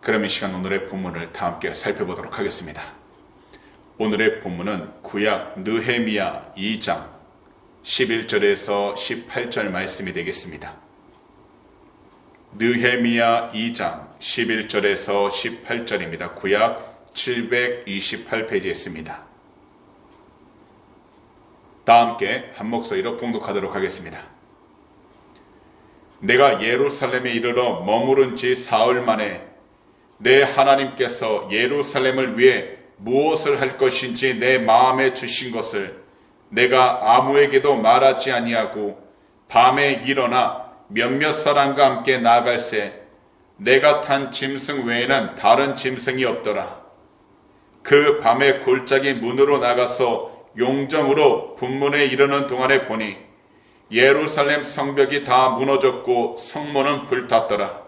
그럼 이 시간 오늘의 본문을 다 함께 살펴보도록 하겠습니다. 오늘의 본문은 구약 느헤미야 2장 11절에서 18절 말씀이 되겠습니다. 느헤미야 2장 11절에서 18절입니다. 구약 728페이지에 있습니다. 다 함께 한 목소리로 봉독하도록 하겠습니다. 내가 예루살렘에 이르러 머무른 지 사흘 만에 내 하나님께서 예루살렘을 위해 무엇을 할 것인지 내 마음에 주신 것을 내가 아무에게도 말하지 아니하고 밤에 일어나 몇몇 사람과 함께 나아갈새 내가 탄 짐승 외에는 다른 짐승이 없더라. 그 밤에 골짜기 문으로 나가서 용정으로 분문에 이르는 동안에 보니 예루살렘 성벽이 다 무너졌고 성문은 불탔더라.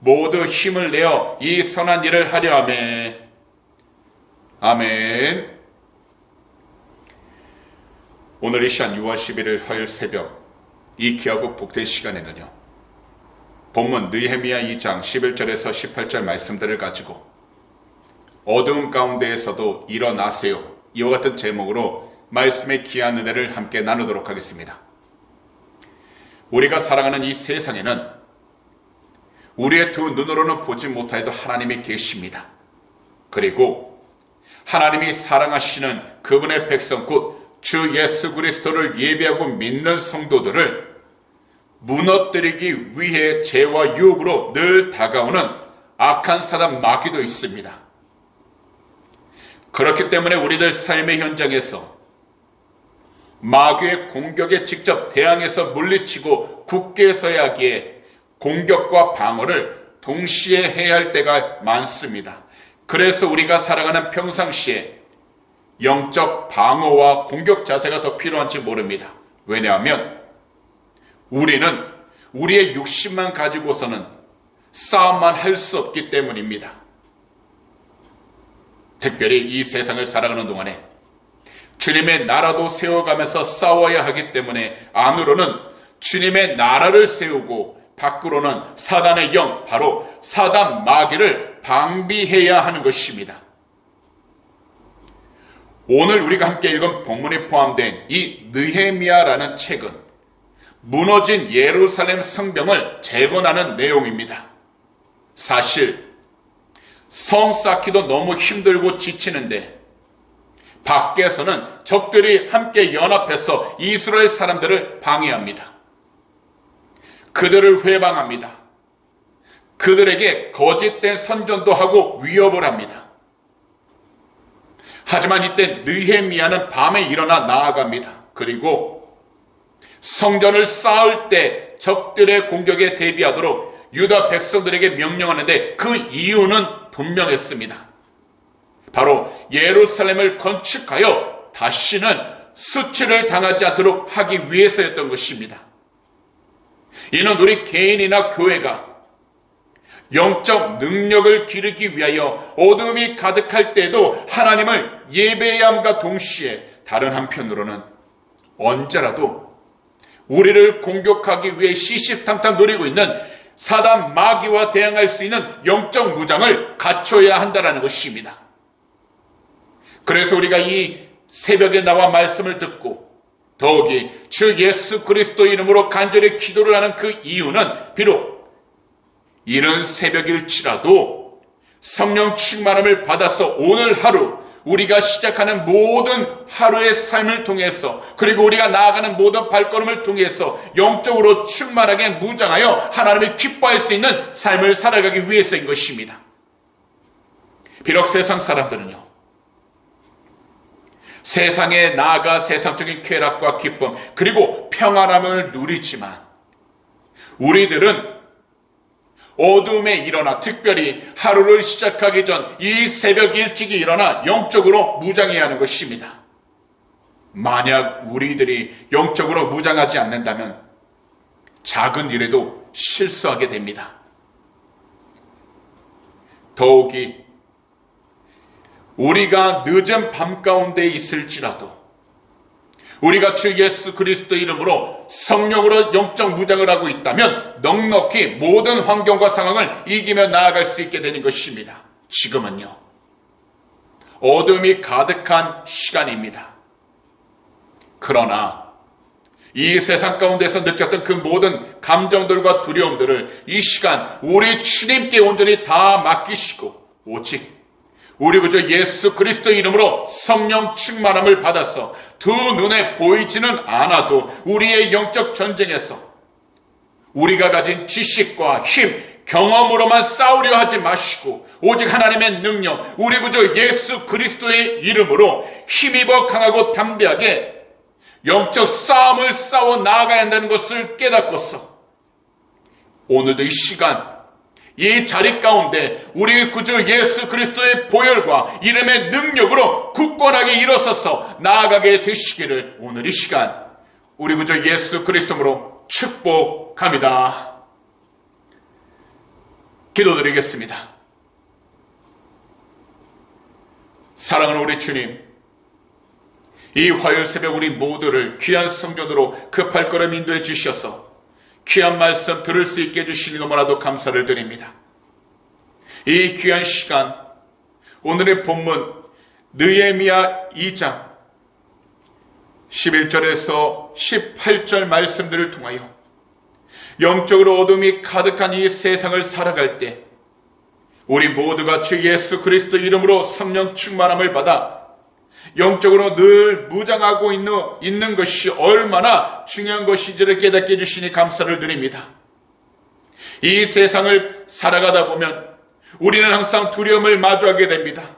모두 힘을 내어 이 선한 일을 하려 하매 아멘. 오늘 이 시간 6월 11일 화요일 새벽 이 귀하고 복된 시간에는요. 본문 느헤미야 2장 11절에서 18절 말씀들을 가지고 어두운 가운데에서도 일어나세요. 이와 같은 제목으로 말씀의 귀한 은혜를 함께 나누도록 하겠습니다. 우리가 살아가는 이 세상에는 우리의 두 눈으로는 보지 못하여도 하나님이 계십니다. 그리고 하나님이 사랑하시는 그분의 백성 곧 주 예수 그리스도를 예배하고 믿는 성도들을 무너뜨리기 위해 죄와 유혹으로 늘 다가오는 악한 사단 마귀도 있습니다. 그렇기 때문에 우리들 삶의 현장에서 마귀의 공격에 직접 대항해서 물리치고 굳게 서야 하기에 공격과 방어를 동시에 해야 할 때가 많습니다. 그래서 우리가 살아가는 평상시에 영적 방어와 공격 자세가 더 필요한지 모릅니다. 왜냐하면 우리는 우리의 육신만 가지고서는 싸움만 할 수 없기 때문입니다. 특별히 이 세상을 살아가는 동안에 주님의 나라도 세워가면서 싸워야 하기 때문에 안으로는 주님의 나라를 세우고 밖으로는 사단의 영, 바로 사단 마귀를 방비해야 하는 것입니다. 오늘 우리가 함께 읽은 본문에 포함된 이 느헤미야라는 책은 무너진 예루살렘 성병을 재건하는 내용입니다. 사실 성 쌓기도 너무 힘들고 지치는데 밖에서는 적들이 함께 연합해서 이스라엘 사람들을 방해합니다. 그들을 회방합니다. 그들에게 거짓된 선전도 하고 위협을 합니다. 하지만 이때 느헤미야는 밤에 일어나 나아갑니다. 그리고 성전을 쌓을 때 적들의 공격에 대비하도록 유다 백성들에게 명령하는데 그 이유는 분명했습니다. 바로 예루살렘을 건축하여 다시는 수치를 당하지 않도록 하기 위해서였던 것입니다. 이는 우리 개인이나 교회가 영적 능력을 기르기 위하여 어둠이 가득할 때도 하나님을 예배해야 함과 동시에 다른 한편으로는 언제라도 우리를 공격하기 위해 시시탐탐 노리고 있는 사단 마귀와 대항할 수 있는 영적 무장을 갖춰야 한다는 것입니다. 그래서 우리가 이 새벽에 나와 말씀을 듣고 더욱이 주 예수 그리스도 이름으로 간절히 기도를 하는 그 이유는 비록 이런 새벽일지라도 성령 충만함을 받아서 오늘 하루 우리가 시작하는 모든 하루의 삶을 통해서 그리고 우리가 나아가는 모든 발걸음을 통해서 영적으로 충만하게 무장하여 하나님이 기뻐할 수 있는 삶을 살아가기 위해서인 것입니다. 비록 세상 사람들은요. 세상에 나아가 세상적인 쾌락과 기쁨 그리고 평안함을 누리지만 우리들은 어둠에 일어나 특별히 하루를 시작하기 전 이 새벽 일찍이 일어나 영적으로 무장해야 하는 것입니다. 만약 우리들이 영적으로 무장하지 않는다면 작은 일에도 실수하게 됩니다. 더욱이 우리가 늦은 밤 가운데 있을지라도 우리가 주 예수 그리스도 이름으로 성령으로 영적 무장을 하고 있다면 넉넉히 모든 환경과 상황을 이기며 나아갈 수 있게 되는 것입니다. 지금은요. 어둠이 가득한 시간입니다. 그러나 이 세상 가운데서 느꼈던 그 모든 감정들과 두려움들을 이 시간 우리 주님께 온전히 다 맡기시고 오직 우리 구주 예수 그리스도 이름으로 성령 충만함을 받아서 두 눈에 보이지는 않아도 우리의 영적 전쟁에서 우리가 가진 지식과 힘, 경험으로만 싸우려 하지 마시고 오직 하나님의 능력, 우리 구주 예수 그리스도의 이름으로 힘입어 강하고 담대하게 영적 싸움을 싸워 나아가야 한다는 것을 깨닫고서 오늘도 이 시간 이 자리 가운데 우리 구주 예수 그리스도의 보혈과 이름의 능력으로 굳건하게 일어서서 나아가게 되시기를 오늘 이 시간 우리 구주 예수 그리스도로 축복합니다. 기도드리겠습니다. 사랑하는 우리 주님, 이 화요일 새벽 우리 모두를 귀한 성전으로 급할 걸음 인도해 주셔서 귀한 말씀 들을 수 있게 해주시니 너무나도 감사를 드립니다. 이 귀한 시간, 오늘의 본문, 느에미야 2장 11절에서 18절 말씀들을 통하여 영적으로 어둠이 가득한 이 세상을 살아갈 때 우리 모두가 주 예수 그리스도 이름으로 성령 충만함을 받아 영적으로 늘 무장하고 있는, 있는 것이 얼마나 중요한 것인지를 깨닫게 해주시니 감사를 드립니다. 이 세상을 살아가다 보면 우리는 항상 두려움을 마주하게 됩니다.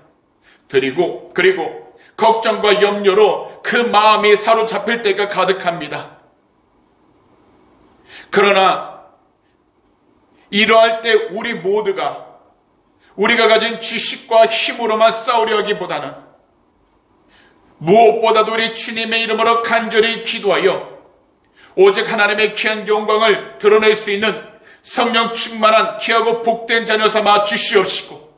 그리고, 그리고 걱정과 염려로 그 마음이 사로잡힐 때가 가득합니다. 그러나 이러할 때 우리 모두가 우리가 가진 지식과 힘으로만 싸우려 하기보다는 무엇보다도 우리 주님의 이름으로 간절히 기도하여 오직 하나님의 귀한 영광을 드러낼 수 있는 성령 충만한 귀하고 복된 자녀 삼아 주시옵시고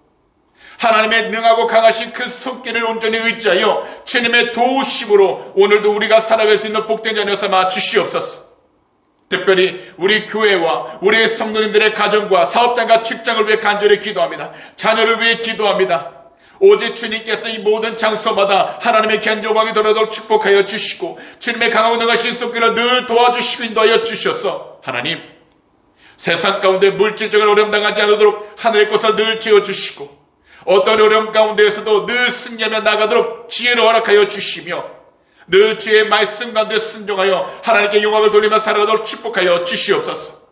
하나님의 능하고 강하신 그 손길을 온전히 의지하여 주님의 도우심으로 오늘도 우리가 살아갈 수 있는 복된 자녀 삼아 주시옵소서. 특별히 우리 교회와 우리 성도님들의 가정과 사업장과 직장을 위해 간절히 기도합니다. 자녀를 위해 기도합니다. 오직 주님께서 이 모든 장소마다 하나님의 견조왕이 돌아도록 축복하여 주시고 주님의 강하고 능하신 손길을 늘 도와주시고 인도하여 주셔서 하나님 세상 가운데 물질적인 어려움 당하지 않도록 하늘의 것을 늘 지어주시고 어떤 어려움 가운데에서도 늘 승리하며 나가도록 지혜를 허락하여 주시며 늘 주의 말씀 가운데 순종하여 하나님께 영광을 돌리며 살아가도록 축복하여 주시옵소서.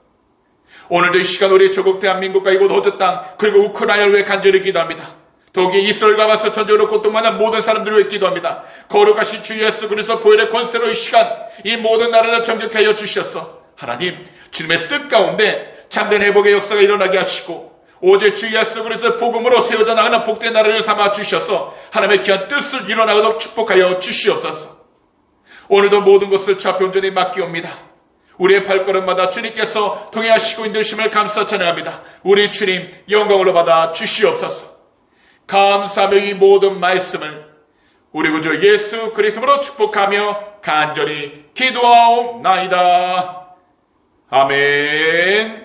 오늘도 이 시간 우리 조국 대한민국과 이곳 호주 땅 그리고 우크라이나를 위해 간절히 기도합니다. 더욱이 이스라엘과 맞서 전쟁으로 고통받는 모든 사람들을 위해 기도합니다. 거룩하신 주 예수 그리스도 보혈의 권세로 이 시간 이 모든 나라를 정격하여 주셔서 하나님 주님의 뜻 가운데 참된 회복의 역사가 일어나게 하시고 오직 주 예수 그리스도의 복음으로 세워져 나가는 복된 나라를 삼아 주셔서 하나님의 귀한 뜻을 일어나도록 축복하여 주시옵소서. 오늘도 모든 것을 온전히 맡기옵니다. 우리의 발걸음마다 주님께서 통해하시고 인도심을 감사 찬양합니다. 우리 주님 영광으로 받아 주시옵소서. 감사하며 이 모든 말씀을 우리 구주 예수 그리스도로 축복하며 간절히 기도하옵나이다. 아멘.